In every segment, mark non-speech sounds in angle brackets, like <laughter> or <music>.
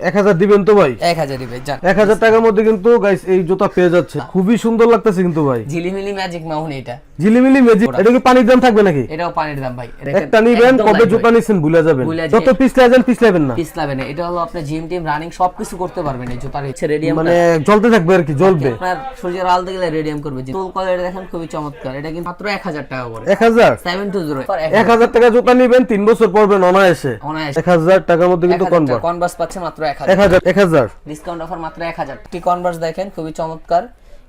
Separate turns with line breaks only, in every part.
এক হাজার দিবেন তো ভাই?
এক হাজার দিবে যান।
এক হাজার টাকার মধ্যে কিন্তু গাইস এই জুতা পেয়ে যাচ্ছে। খুবই সুন্দর লাগতেছে কিন্তু ভাই।
ঝিলিমিলি ম্যাজিক মাউন এটা।
ঝিলিমিলি মেজিক এটা কি পানির দাম থাকবে নাকি?
এটাও পানির দাম ভাই।
একটা নিবেন কবে জুতা নিছেন ভুলে যাবেন। যত পিছলে যান পিছলাবেন না।
পিছলাবে না। এটা হলো আপনার জিম টিম রানিং সবকিছু করতে পারবেন এই জুতার হচ্ছে রেডিয়াম
মানে জ্বলতে থাকবে আর কি জ্বলবে।
আপনার সূর্যের আলো গেলে রেডিয়াম করবে। তোল কোয়ালিটি দেখেন খুবই চমৎকার। এটা কিন্তু মাত্র এক হাজার টাকা টু জিরো
এক হাজার টাকা জুতা নিবেন তিন বছর পড়বেন অনায়াসে।
অনায়াস।
এক হাজার টাকার মধ্যে কিন্তু কনভার্ট
কনভার্স পাচ্ছে মাত্র এক হাজার।
এক হাজার
ডিসকাউন্ট অফার মাত্র এক হাজার। টি কনভার্স দেখেন? খুবই চমৎকার।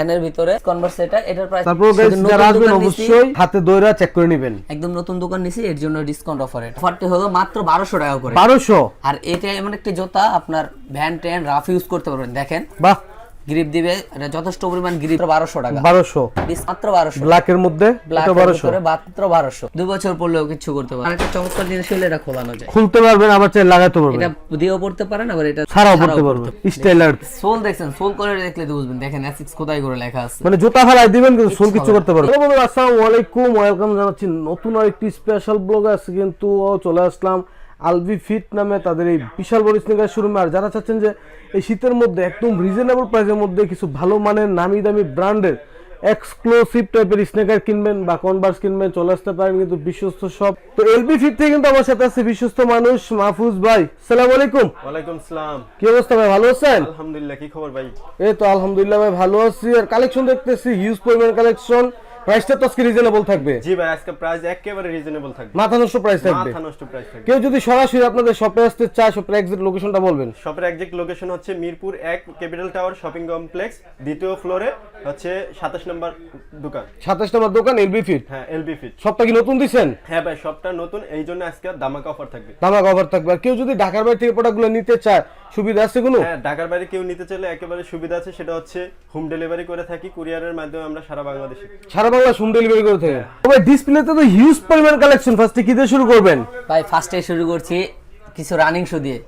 এনের ভিতরে কনভার্স এটা এটার প্রাইস
তারপর যারা আসবেন অবশ্যই হাতে দইরা চেক করে নিবেন।
একদম নতুন দোকান নিছি এর জন্য ডিসকাউন্ট অফার এটা। অফারটি হলো মাত্র বারোশো টাকা করে।
বারোশো?
আর এটা এমন একটি জুতা আপনার ভ্যান ট্রেন রাফ ইউজ করতে পারবেন। দেখেন।
বাহ!
গ্রিপ দিবে এটা যথেষ্ট পরিমাণ গ্রিপ টাকা। মাত্র
মধ্যে এটা
মাত্র বছর পড়লেও কিছু করতে আরেকটা চমৎকার জিনিস হলে এটা খোলানো যায়।
খুলতে পারবেন আবার চাই লাগাতে পারবেন।
এটা দিয়েও পড়তে পারেন আবার এটা
পড়তে পারবেন। স্টাইল আর
সোল সোল করে দেখলে তো বুঝবেন। দেখেন এসিক্স কোথায় করে লেখা আছে।
মানে জুতা ফেলাই দিবেন কিন্তু সোল কিছু করতে পারবেন। বন্ধুরা আসসালামু আলাইকুম। ওয়েলকাম জানাচ্ছি নতুন আরেকটি স্পেশাল ব্লগ আছে কিন্তু চলে আসলাম আলবি ফিট নামে তাদের এই বিশাল বড় স্নিকার শোরুমে আর যারা চাচ্ছেন যে এই শীতের মধ্যে একদম রিজনেবল প্রাইসের মধ্যে কিছু ভালো মানের নামি দামি ব্র্যান্ডের এক্সক্লুসিভ টাইপের স্নেকার কিনবেন বা কনভার্স কিনবেন চলে আসতে পারেন কিন্তু বিশ্বস্ত সব। তো এলবি ফিট থেকে কিন্তু আমার সাথে আছে বিশ্বস্ত মানুষ মাহফুজ ভাই। সালাম আলাইকুম।
ওয়ালাইকুম সালাম।
কি অবস্থা ভাই ভালো আছেন?
আলহামদুলিল্লাহ কি খবর ভাই?
এই তো আলহামদুলিল্লাহ ভাই ভালো আছি। আর কালেকশন দেখতেছি হিউজ পরিমাণ কালেকশন প্রাইসটা তো আজকে রিজনেবল থাকবে।
জি ভাই আজকে প্রাইস একেবারে রিজনেবল থাকবে।
মাথা নষ্ট প্রাইস থাকবে।
মাথা নষ্ট প্রাইস থাকবে।
কেউ যদি সরাসরি আপনাদের শপে আসতে চায় শপের এক্সাক্ট লোকেশনটা বলবেন।
শপের এক্সাক্ট লোকেশন হচ্ছে মিরপুর এক ক্যাপিটাল টাওয়ার শপিং কমপ্লেক্স দ্বিতীয় ফ্লোরে হচ্ছে সাতাশ নম্বর দোকান।
সাতাশ নম্বর দোকান এলবি ফিট
হ্যাঁ এলবি ফিট
সবটা কি নতুন দিছেন?
হ্যাঁ ভাই শপটা নতুন এই জন্য আজকে দামাকা অফার থাকবে।
দামা কভার থাকবে। আর কেউ যদি ঢাকার বাইরে থেকে প্রোডাক্টগুলো নিতে চায় সুবিধা আছে কোনো?
হ্যাঁ ঢাকার বাইরে কেউ নিতে চাইলে একেবারে সুবিধা আছে সেটা হচ্ছে হোম ডেলিভারি করে থাকি কুরিয়ারের মাধ্যমে আমরা সারা বাংলাদেশে।
সারা বাংলা হোম ডেলিভারি করে থাকে। তবে ডিসপ্লেতে তো হিউজ পরিমাণ কালেকশন ফার্স্টে কি দিয়ে শুরু করবেন?
ভাই ফার্স্টে শুরু করছি কিছু রানিং শু দিয়ে।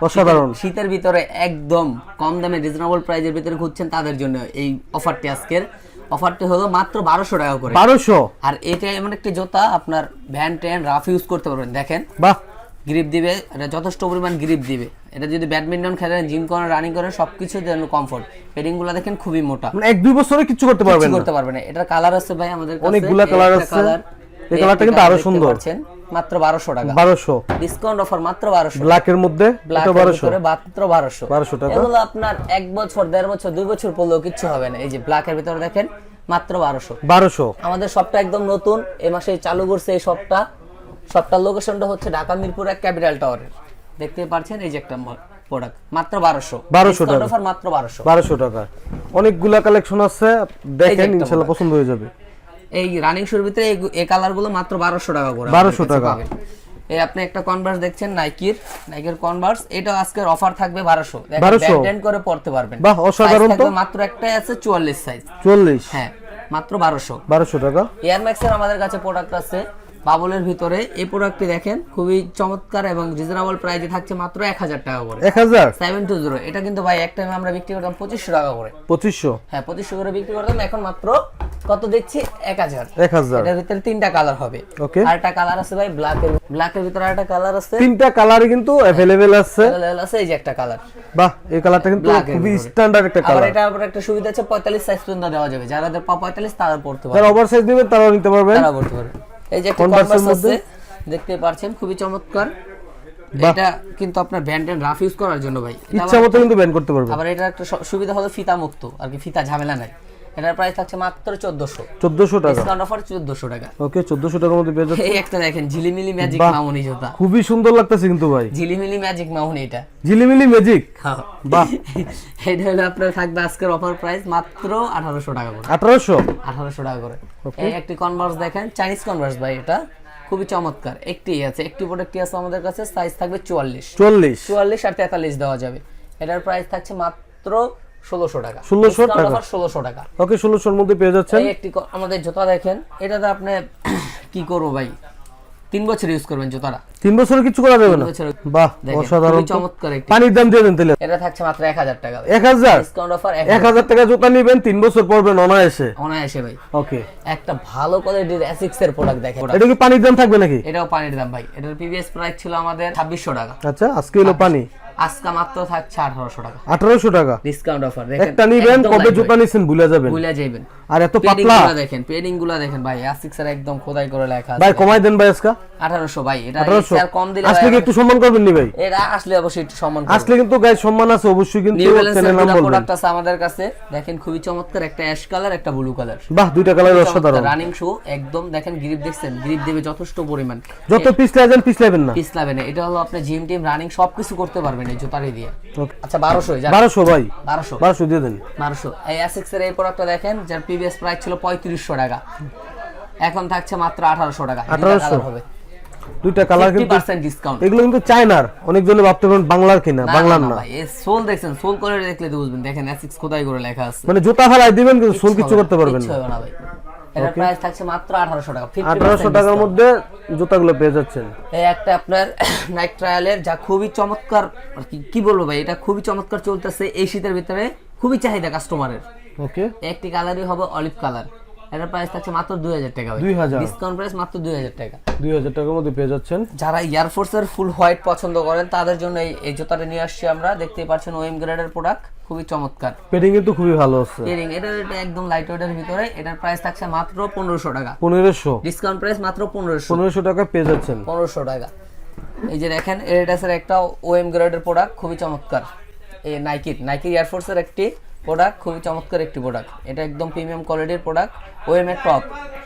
অসাধারণ।
শীতের- ভিতরে একদম কম দামে রিজনেবল প্রাইজের ভিতরে খুঁজছেন তাদের জন্য এই অফারটি আজকের। অফারটি হলো মাত্র বারোশো টাকা করে।
বারোশো?
আর এটা এমন একটি জুতা আপনার ভ্যান ট্রেন রাফ ইউজ করতে পারবেন। দেখেন
বাহ।
গ্রিপ দিবে এটা যথেষ্ট পরিমাণ গ্রিপ দিবে। এটা যদি ব্যাডমিন্টন খেলেন জিম করেন রানিং করেন সবকিছু জন্য কমফোর্ট পেডিংগুলো দেখেন খুবই মোটা।
মানে এক দুই বছরে কিছু করতে পারবেন
করতে পারবে না। এটার কালার আছে ভাই আমাদের
অনেকগুলা colour আছে। এই
একটা
কিন্তু
আরও
সুন্দর।
মাত্র বারোশো টাকা।
বারোশো।
ডিসকাউন্ট অফার মাত্র বারোশো।
ব্ল্যাকের মধ্যে
ব্ল্যাক
বারোশো।
মাত্র বারোশো।
1200 টাকা।
এগুলো আপনার এক বছর দেড় বছর দুই বছর পড়লেও কিচ্ছু হবে না। এই যে ব্ল্যাকের ভিতরে দেখেন মাত্র বারোশো।
বারোশো।
আমাদের শপটা একদম নতুন। এই মাসে চালু করছে এই শপটা শপটার লোকেশনটা হচ্ছে ঢাকা মিরপুর এক ক্যাপিটাল টাওয়ারের দেখতে পাচ্ছেন এই যে একটা প্রোডাক্ট মাত্র বারোশো।
1200 টাকা।
মাত্র বারোশো।
বারোশো টাকা। অনেকগুলা কালেকশন আছে। দেখেন
একটা
ইনশাল্লাহ পছন্দ হয়ে যাবে।
এই রানিং শুর ভিতরে এই কালারগুলো কালারগুলো মাত্র বারোশো টাকা করে
1200 টাকা।
এই আপনি একটা কনভার্স দেখছেন নাইকির নাইকের কনভার্স এটা আজকের অফার থাকবে বারোশো।
1200
ব্যান্ড করে পড়তে পারবেন।
বাহ, অসাধারণ তো।
মাত্র একটাই আছে চুয়াল্লিশ সাইজ
চল্লিশ
হ্যাঁ মাত্র বারোশো।
বারোশো টাকা।
এয়ার ম্যাক্সের আমাদের কাছে প্রোডাক্ট আছে বাবলের ভিতরে এই প্রোডাক্টটি দেখেন খুবই চমৎকার এবং রিজনেবল প্রাইসে থাকছে মাত্র এক হাজার টাকা করে।
এক হাজার?
সেভেন টু জিরো এটা কিন্তু ভাই এক টাইমে আমরা বিক্রি করতাম পঁচিশশো টাকা করে।
পঁচিশশো?
হ্যাঁ পঁচিশশো করে বিক্রি করতাম এখন মাত্র কত দেখছি এক হাজার।
এক হাজার।
এটার ভিতরে তিনটা কালার হবে।
Okay.
আর একটা কালার আছে ভাই ব্ল্যাকের ব্ল্যাকের ভিতরে একটা কালার আছে।
তিনটা কালারই কিন্তু অ্যাভেলেবেল আছে।
Available আছে এই যে একটা কালার
বাহ এই কালারটা কিন্তু খুবই স্ট্যান্ডার্ড একটা কালার
এটা আবার একটা সুবিধা আছে পঁয়তাল্লিশ সাইজ পর্যন্ত দেওয়া যাবে। যারা পা পঁয়তাল্লিশ তারা পড়তে পারবে।
যারা ওভার সাইজ নেবেন তারাও নিতে পারবেন।
তারা পড়তে পারবে। এই যে একটা কনভার্স আছে দেখতে পাচ্ছেন খুবই চমৎকার। এটা কিন্তু আপনার ব্যান্ড এন্ড রাফ ইউজ করার জন্য ভাই।
ইচ্ছা মতো কিন্তু ব্যান্ড করতে পারবেন।
আবার এটা একটা সুবিধা হলো ফিতা মুক্ত আর কি ফিতা ঝামেলা নাই। এটার প্রাইস থাকছে মাত্র চোদ্দশো।
চোদ্দশো টাকা।
ডিসকাউন্ট অফার চোদ্দশো টাকা।
ওকে চোদ্দশো টাকার মধ্যে পেয়ে যাচ্ছে?
এই একটা দেখেন ঝিলিমিলি ম্যাজিক। মামুনি জুতা।
খুবই সুন্দর লাগতেছে কিন্তু ভাই।
ঝিলিমিলি ম্যাজিক মামুনি এটা।
ঝিলিমিলি ম্যাজিক। বাহ।
এটা হলো আপনার থাকবে আজকের অফার প্রাইস মাত্র আঠারোশো টাকা করে।
আঠারোশো?
আঠারোশো টাকা করে। এই একটি কনভার্স দেখেন চাইনিজ কনভার্স ভাই এটা। খুবই চমৎকার। একটি আছে একটি প্রোডাক্টই আছে আমাদের কাছে সাইজ থাকবে চুয়াল্লিশ।
চল্লিশ
চুয়াল্লিশ আর তেতাল্লিশ দেওয়া যাবে। এটার প্রাইস থাকছে মাত্র ষোলোশো টাকা।
1600 টাকা?
ষোলোশো টাকা।
ওকে ষোলোশোর মধ্যে পেয়ে যাচ্ছেন?
একটি আমাদের জুতা দেখেন এটাতে আপনি <clears throat> কি করব ভাই? তিন বছর ইউজ করবেন জুতাটা।
তিন বছরে কিছু করা যাবে না? বাহ অসাধারণ।
চমৎকার
পানির দাম দিয়ে দেন তাহলে।
এটা থাকছে মাত্র এক হাজার টাকা
এক হাজার?
ডিসকাউন্ট অফার
এক হাজার। টাকা জুতা নিবেন তিন বছর পড়বেন অনায়াসে।
অনায়াসে ভাই।
ওকে।
একটা ভালো কোয়ালিটির অ্যাসিক্স এর প্রোডাক্ট দেখেন।
এটা কি পানির দাম থাকবে নাকি?
এটাও পানির দাম ভাই। এটার প্রিভিয়াস প্রাইস ছিল আমাদের ছাব্বিশশো টাকা।
আচ্ছা আজকে হলো পানি।
আজকে মাত্র থাকছে আঠারোশো টাকা।
আঠারোশো টাকা?
ডিসকাউন্ট অফার দেখেন
একটা নিবেন কবে জুতা নিছেন ভুলে যাবেন।
ভুলে যাবেন
আর এত পাতলা।
দেখেন পেডিংগুলা দেখেন ভাই আসিক্সের একদম খোদাই করে লেখা
ভাই কমাই দেন ভাই আজকা।
আঠারোশো ভাই এটা কম দিলে
আসলে একটু সম্মান করবেন নি ভাই?
এটা আসলে অবশ্যই একটু সম্মান।
আসলে কিন্তু সম্মান আছে অবশ্যই কিন্তু চ্যানেল নাম বলবেন
প্রোডাক্ট আছে আমাদের কাছে। দেখেন খুবই চমৎকার একটা অ্যাশ কালার একটা ব্লু কালার
বাহ দুইটা কালার অসাধারণ।
রানিং শু একদম দেখেন গ্রিপ দেখছেন গ্রিপ দেবে যথেষ্ট পরিমাণ।
যত পিছলে যান পিছলাবেন না।
এটা হলো আপনার জিম টিম রানিং সবকিছু করতে পারবেন। এই জুতারি দিয়ে। আচ্ছা বারোশো
বারোশো ভাই।
বারোশো।
বারোশো দিয়ে দেন।
বারোশো। এই অ্যাসিক্স এর এই প্রোডাক্টটা দেখেন যার প্রিভিয়াস প্রাইস ছিল পঁয়ত্রিশশো টাকা। এখন থাকছে মাত্র আঠারোশো টাকা। দুইটা
1800
colour হবে।
দুইটা কালার কিন্তু
ডিসকাউন্ট
এগুলো কিন্তু চায়নার। অনেকজনে ভাবতে পারেন বাংলার কিনা বাংলার না
সোল দেখছেন সোল করে দেখলে তো বুঝবেন। দেখেন অ্যাসিক্স কোথায় করে লেখা আছে।
মানে জুতা ফেলাই দিবেন কিন্তু সোল কিছু করতে পারবেন না
ভাই। এটার প্রাইস থাকছে মাত্র আঠারোশো টাকা 50%
টাকার মধ্যে জুতাগুলো পেয়ে যাচ্ছেন।
এই একটা আপনার <coughs> নাইট ট্রায়ালের যা খুবই চমৎকার আর কি কি বলব ভাই এটা খুবই চমৎকার চলতেছে এই শীতের ভিতরে খুবই চাহিদা কাস্টমারের
ওকে
একটি কালারই হবে অলিভ কালার এটার প্রাইস থাকছে মাত্র দুই হাজার টাকা
2000
ডিসকাউন্ট প্রাইস মাত্র দুই হাজার টাকা।
দুই হাজার টাকার মধ্যে পেয়ে যাচ্ছেন।
যারা এয়ারফোর্সের ফুল হোয়াইট পছন্দ করেন তাদের জন্য এই এই জুতাটা নিয়ে আসছি আমরা। দেখতেই পাচ্ছেন ওএম গ্রেডের প্রোডাক্ট খুবই চমৎকার।
পেডিং কিন্তু খুবই ভালো আছে।
এটার এটা একদম লাইট ওয়েটের ভিতরে এটার প্রাইস থাকছে মাত্র পনেরোশো টাকা।
পনেরোশো?
ডিসকাউন্ট প্রাইস মাত্র পনেরোশো।
পনেরোশো টাকা পেয়ে যাচ্ছেন।
পনেরোশো টাকা। এই যে দেখেন এডিডাসের একটা ওএম গ্রেডের প্রোডাক্ট খুবই চমৎকার। এই নাইকির নাইকি এয়ারফোর্সের একটি প্রোডাক্ট খুবই চমৎকার একটি প্রোডাক্ট এটা একদম প্রিমিয়াম কোয়ালিটির প্রোডাক্ট ওএম এর টপ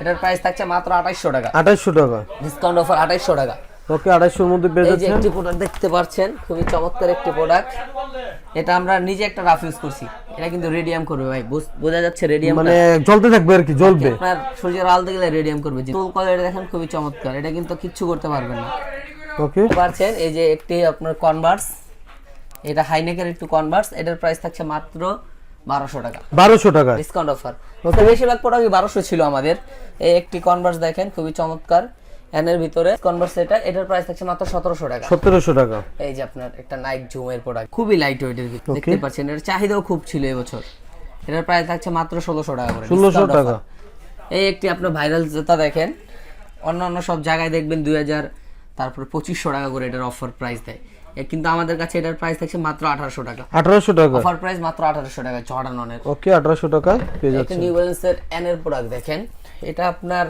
এটার প্রাইস থাকছে মাত্র আঠাইশশো টাকা।
আঠাইশশো টাকা।
ডিসকাউন্ট অফার আঠাইশশো টাকা।
ওকে আড়াইশোর মধ্যে পেয়ে
এই যে
যাচ্ছেন।
একটি প্রোডাক্ট দেখতে পাচ্ছেন খুবই চমৎকার একটি প্রোডাক্ট এটা আমরা নিজে একটা রাফ ইউজ করছি। এটা কিন্তু রেডিয়াম করবে ভাই বোঝা যাচ্ছে রেডিয়াম
মানে জ্বলতে থাকবে আর কি জ্বলবে।
আপনার সূর্যের আলো গেলে রেডিয়াম করবে। যে টুল কোয়ালিটি দেখেন খুবই চমৎকার। এটা কিন্তু কিচ্ছু করতে পারবেন না।
ওকে।
পারছেন? এই যে একটি আপনার কনভার্স এটা হাইনেকের একটু কনভার্স এটার প্রাইস থাকছে মাত্র বারোশো টাকা।
বারোশো টাকা।
ডিসকাউন্ট অফার বেশিরভাগ প্রোডাক্টই বারোশো ছিল আমাদের। এই একটি কনভার্স দেখেন খুবই চমৎকার। এনের ভিতরে কনভার্স এটা এটার প্রাইস থাকছে মাত্র সতেরোশো টাকা।
সতেরোশো টাকা।
এই যে আপনার একটা নাইক জুমের প্রোডাক্ট খুবই লাইট ওয়েটের ভিতরে। দেখতে পাচ্ছেন এর চাহিদাও খুব ছিল এবছর এটার প্রাইস থাকছে মাত্র ষোলোশো টাকা করে।
1600 টাকা।
এই একটি আপনার ভাইরাল জুতা দেখেন। অন্যান্য সব জায়গায় দেখবেন দুই হাজার তারপরে পঁচিশশো টাকা করে এটার অফার প্রাইস দেয়। কিন্তু আমাদের কাছে এটার প্রাইস থাকছে মাত্র আঠারোশো টাকা।
আঠারোশো টাকা।
অফার প্রাইস মাত্র আঠারোশো টাকা জর্ডান অনের
ওকে আঠারোশো টাকা পেয়ে যাচ্ছেন।
নিউ ব্যালেন্সের এন এর প্রোডাক্ট দেখেন। এটা আপনার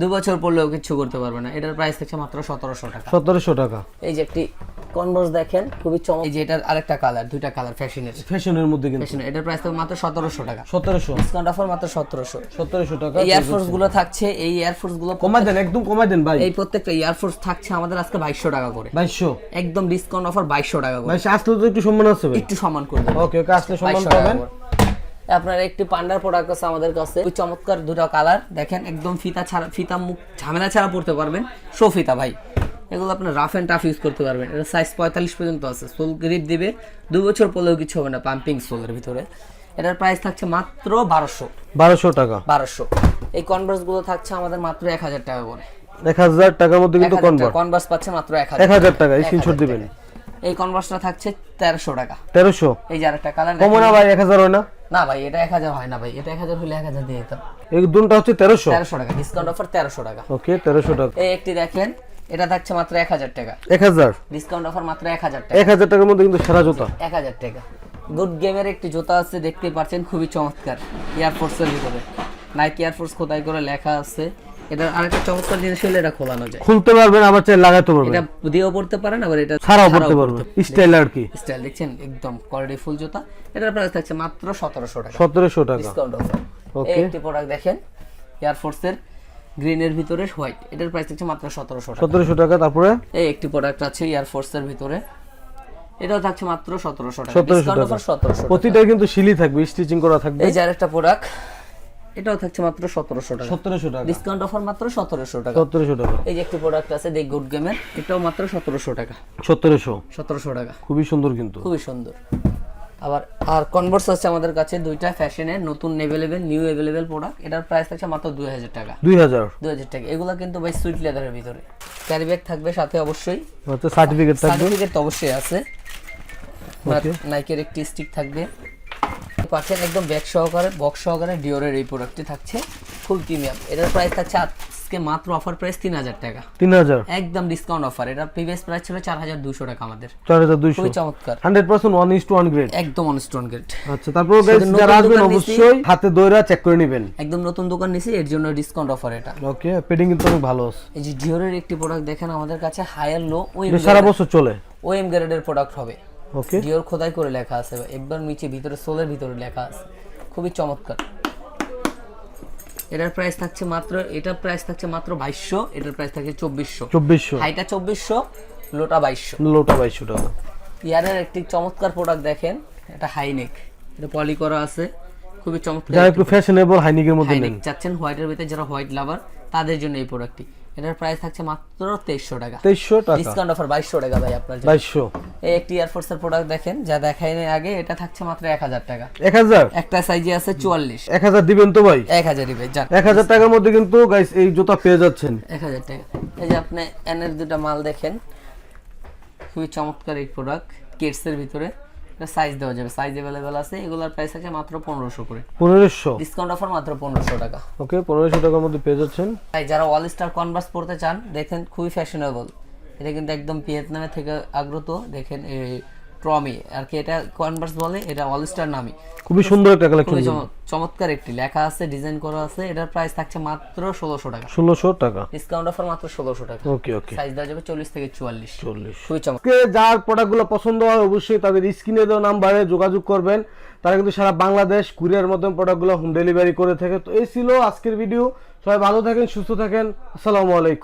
দু বছর পড়লেও কিছু করতে পারবে না। এটার প্রাইস থাকছে মাত্র সতেরোশো টাকা।
সতেরোশো টাকা।
এই যে একটি কনভার্স দেখেন খুবই চমক এই যে এটার আরেকটা কালার দুইটা কালার ফ্যাশনের
ফ্যাশনের মধ্যে কিন্তু।
ফ্যাশনের এটার প্রাইস থাকবে মাত্র সতেরোশো টাকা।
সতেরোশো।
ডিসকাউন্ট অফার মাত্র সতেরোশো।
সতেরোশো টাকা
এই এয়ারফোর্সগুলো থাকছে এই এয়ারফোর্সগুলো
কমাই দেন একদম কমাই দেন ভাই।
এই প্রত্যেকটা এয়ারফোর্স থাকছে আমাদের আজকে বাইশশো টাকা করে।
বাইশশো।
একদম ডিসকাউন্ট অফার বাইশশো টাকা করে।
আসলে তো একটু সম্মান আছে ভাই।
একটু সম্মান করবেন
ওকে ওকে আসলে সম্মান
2200 টাকা
পাবেন।
আপনার একটি পান্ডার প্রোডাক্ট আছে আমাদের কাছে। খুবই চমৎকার দুটো কালার দেখেন একদম ফিতা ছাড়া ফিতা মুখ ঝামেলা ছাড়া পড়তে পারবেন। শো ফিতা ভাই। এগুলো আপনার রাফ অ্যান্ড টাফ ইউজ করতে পারবেন। এটা সাইজ পঁয়তাল্লিশ পর্যন্ত আছে। সোল গ্রিপ দিবে। দু বছর পরেও কিছু হবে না পাম্পিং সোলের ভিতরে। এটার প্রাইস থাকছে মাত্র বারোশো।
বারোশো টাকা।
বারোশো। এই কনভার্সগুলো থাকছে আমাদের মাত্র এক হাজার টাকা করে।
এক হাজার টাকার মধ্যে কিন্তু
কনভার্স পাচ্ছে মাত্র এক
এক হাজার টাকা।
এক
স্ক্রিনশট দিবেন।
এই কনভার্সটা থাকছে তেরোশো টাকা।
তেরোশো?
এই যে আরেকটা কালার
কমো না ভাই এক হাজার হয় না।
না ভাই এটা এক হাজার হয় না ভাই এটা এক হাজার হলে এক হাজার দিয়ে দিতাম।
এই দুনটা হচ্ছে তেরোশো?
তেরোশো টাকা ডিসকাউন্ট অফার তেরোশো টাকা।
ওকে তেরোশো টাকা।
এই একটি দেখেন এটা থাকছে মাত্র এক হাজার টাকা।
এক হাজার?
ডিসকাউন্ট অফার মাত্র এক হাজার টাকা।
এক হাজার টাকার মধ্যে কিন্তু সেরা জুতা।
এক হাজার টাকা। গুড গেমের একটি জুতা আছে দেখতে পাচ্ছেন খুবই চমৎকার। এয়ারফোর্সের ভিতরে। নাইকি এয়ারফোর্স খোদাই করে লেখা আছে? এটার আরেকটা চমৎকার জিনিস হলে এটা খোলানো যায়।
খুলতে পারবেন আবার চাই লাগাতে পারবেন।
এটা দিয়েও পড়তে পারেন আবার এটা
ছাড়াও পড়তে পারবেন। স্টাইল আর কি?
স্টাইল দেখছেন? একদম কোয়ালিটি ফুল জুতা। এটার প্রাইস থাকছে মাত্র সতেরোশো টাকা।
সতেরোশো টাকা।
Discount offer. এই একটি প্রোডাক্ট দেখেন এয়ারফোর্সের গ্রিনের ভিতরে হোয়াইট এটার প্রাইস থাকছে মাত্র সতেরোশো টাকা।
সতেরোশো টাকা তারপরে?
এই একটি প্রোডাক্ট আছে এয়ারফোর্সের ভিতরে। এটাও থাকছে মাত্র সতেরোশো টাকা।
1700
ডিসকাউন্ট
টাকা। প্রতিটা কিন্তু শিলি থাকবে স্টিচিং করা থাকবে।
এই যে আরেকটা প্রোডাক্ট এটাও থাকছে মাত্র সতেরোশো টাকা।
সতেরোশো টাকা।
ডিসকাউন্ট অফার মাত্র সতেরোশো টাকা।
সতেরোশো টাকা।
এই যে একটি প্রোডাক্ট আছে দেখ গুড গেমের এটাও মাত্র সতেরোশো টাকা।
সতেরোশো?
সতেরোশো টাকা।
খুবই সুন্দর কিন্তু।
খুবই সুন্দর। আবার আর কনভার্স আছে আমাদের কাছে দুইটা ফ্যাশনের নতুন অ্যাভেলেবেল নিউ অ্যাভেলেবেল প্রোডাক্ট এটার প্রাইস থাকছে মাত্র দুই হাজার টাকা।
দুই হাজার?
দুই হাজার টাকা। এগুলো কিন্তু ভাই সুইট লেদারের ভিতরে। ক্যারি ব্যাগ থাকবে সাথে অবশ্যই।
সার্টিফিকেট থাকবে।
সার্টিফিকেট অবশ্যই আছে। নাইকের একটি স্টিক থাকবে। পাচ্ছেন একদম ব্যাগ সহকারে বক্স সহকারে ডিওরের এই প্রোডাক্টটি থাকছে ফুল প্রিমিয়াম এটার প্রাইস থাকছে আজকে মাত্র অফার প্রাইস তিন হাজার টাকা।
তিন হাজার?
একদম ডিসকাউন্ট অফার এটা প্রিভিয়াস প্রাইস ছিল চার হাজার দুশো টাকা আমাদের।
চার হাজার দুইশো।
খুবই চমৎকার।
Hundred percent one is to one grade
একদম অনস্টোন গ্রেড
আচ্ছা তারপর যারা আসবেন অবশ্যই হাতে দইরা চেক করে নেবেন।
একদম নতুন দোকান নিছি এর জন্য ডিসকাউন্ট অফার এটা।
ওকে পেডিং কিন্তু অনেক ভালো আছে।
এই যে ডিওরের একটি প্রোডাক্ট দেখেন আমাদের কাছে হায়ার লো ওই
সারা বছর চলে।
ওএম গ্রেডের প্রোডাক্ট হবে।
ওকে
ডিওর খোদাই করে লেখা আছে একবার নিচে ভিতরে সোলের ভিতরে লেখা আছে। খুবই চমৎকার। এটার প্রাইস থাকছে মাত্র এটার প্রাইস থাকছে মাত্র বাইশশো এটার প্রাইস থাকছে চব্বিশশো।
চব্বিশশো।
হাইটা চব্বিশশো লোটা বাইশশো।
লোটা বাইশশো টাকা।
ইয়ারের একটি চমৎকার প্রোডাক্ট দেখেন এটা হাইনেক এটা পলি করা আছে খুবই চমৎকার
যারা একটু ফ্যাশনেবল হাইনিকের মধ্যে নেন।
চাচ্ছেন হোয়াইটের ভিতরে যারা হোয়াইট লাভার তাদের জন্য এই প্রোডাক্টটি এটার প্রাইস থাকছে মাত্র তেইশশো টাকা।
তেইশশো টাকা।
ডিসকাউন্ট অফার বাইশশো টাকা ভাই আপনার জন্য।
বাইশশো।
এই একটি এয়ারফোর্সের প্রোডাক্ট দেখেন যা দেখাই নাই আগে এটা থাকছে মাত্র এক হাজার টাকা।
এক হাজার?
একটা সাইজে আছে চুয়াল্লিশ।
এক হাজার দিবেন তো ভাই?
এক হাজার দিবে যান।
এক হাজার টাকার মধ্যে কিন্তু গাইস এই জুতা পেয়ে যাচ্ছেন।
এক হাজার টাকা। এই যে আপনি এনের দুটা মাল দেখেন খুবই চমৎকার এই প্রোডাক্ট কিডসের ভিতরে। এটা সাইজ দেওয়া যাবে। সাইজ অ্যাভেলেবেল আছে এগুলোর প্রাইস আছে মাত্র পনেরোশো করে।
পনেরোশো?
ডিসকাউন্ট অফার মাত্র পনেরোশো টাকা।
ওকে পনেরোশো টাকার মধ্যে পেয়ে যাচ্ছেন।
তাই যারা অল স্টার কনভার্স পড়তে চান দেখেন খুবই ফ্যাশনেবল এটা কিন্তু একদম ভিয়েতনামে থেকে আগ্রত দেখেন এই ট্রমি আর কি এটা কনভার্স বলে এটা অল স্টার নামই
খুবই সুন্দর একটা কালেকশন
চমৎকার একটি। লেখা আছে ডিজাইন করা আছে এটার প্রাইস থাকছে মাত্র ষোলোশো টাকা।
ষোলোশো টাকা।
ডিসকাউন্ট অফার মাত্র ষোলোশো টাকা।
ওকে ওকে
সাইজ দেওয়া যাবে চল্লিশ থেকে চুয়াল্লিশ।
চল্লিশ।
খুবই চমৎকার।
যার প্রোডাক্টগুলো পছন্দ হয় অবশ্যই তাদের স্ক্রিনে দেওয়া নাম্বারে যোগাযোগ করবেন। তারা কিন্তু সারা বাংলাদেশ কুরিয়ার মাধ্যমে প্রোডাক্টগুলো হোম ডেলিভারি করে থাকে। তো এই ছিল আজকের ভিডিও সবাই ভালো থাকেন সুস্থ থাকেন। আসসালামু আলাইকুম।